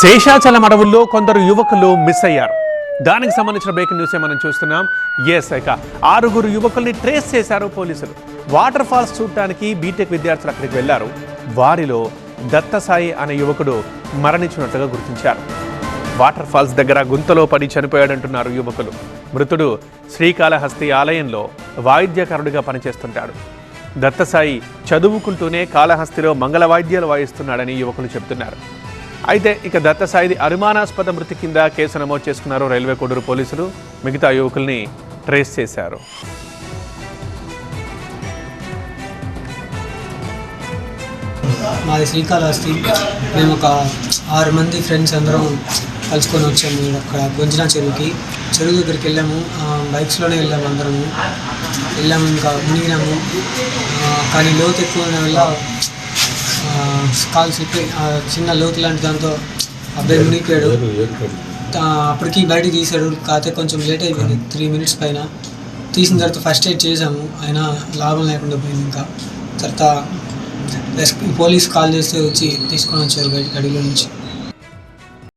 శేషాచలం అడవుల్లో కొందరు యువకులు మిస్ అయ్యారు. దానికి సంబంధించిన బ్రేకింగ్ న్యూస్ మనం చూస్తున్నాం. ఎస్ ఇక ఆరుగురు యువకుల్ని ట్రేస్ చేశారు పోలీసులు. వాటర్ ఫాల్స్ చూడటానికి బీటెక్ విద్యార్థులు అక్కడికి వెళ్ళారు. వారిలో దత్తసాయి అనే యువకుడు మరణించినట్లుగా గుర్తించారు. వాటర్ ఫాల్స్ దగ్గర గుంతలో పడి చనిపోయాడంటున్నారు యువకులు. మృతుడు శ్రీకాళహస్తి ఆలయంలో వాయిద్యకారుడిగా పనిచేస్తుంటాడు. దత్తసాయి చదువుకుంటూనే కాళహస్తిలో మంగళ వాయిద్యాలు వాయిస్తున్నాడని యువకులు చెబుతున్నారు. అయితే ఇక దత్తసాయిది అనుమానాస్పద మృతి కింద కేసు నమోదు చేసుకున్నారు రైల్వే కోడూరు పోలీసులు. మిగతా యువకుల్ని ట్రేస్ చేశారు. మాది శ్రీకాళహస్తి. మేము ఒక ఆరు మంది ఫ్రెండ్స్ అందరం కలుసుకొని వచ్చాము అక్కడ గుంజన చెరువుకి. చెరువు దగ్గరికి వెళ్ళాము. బైక్స్లోనే వెళ్ళాము అందరము. వెళ్ళాము ఇంకా మునిగినాము. కానీ లోతు ఎక్కువ వల్ల కాలు ఆ, చిన్న లోతు లాంటి దాంతో అబ్బాయి మునిగిపోయాడు. అప్పటికి బయటికి తీశాడు. కాకపోతే కొంచెం లేట్ అయిపోయింది. త్రీ మినిట్స్ పైన. తీసిన తర్వాత ఫస్ట్ ఎయిడ్ చేసాము అయినా లాభం లేకుండా పోయింది ఇంకా. తర్వాత పోలీస్ కాల్ చేస్తే వచ్చి తీసుకొని వచ్చారు బయటకు అడవిలో నుంచి.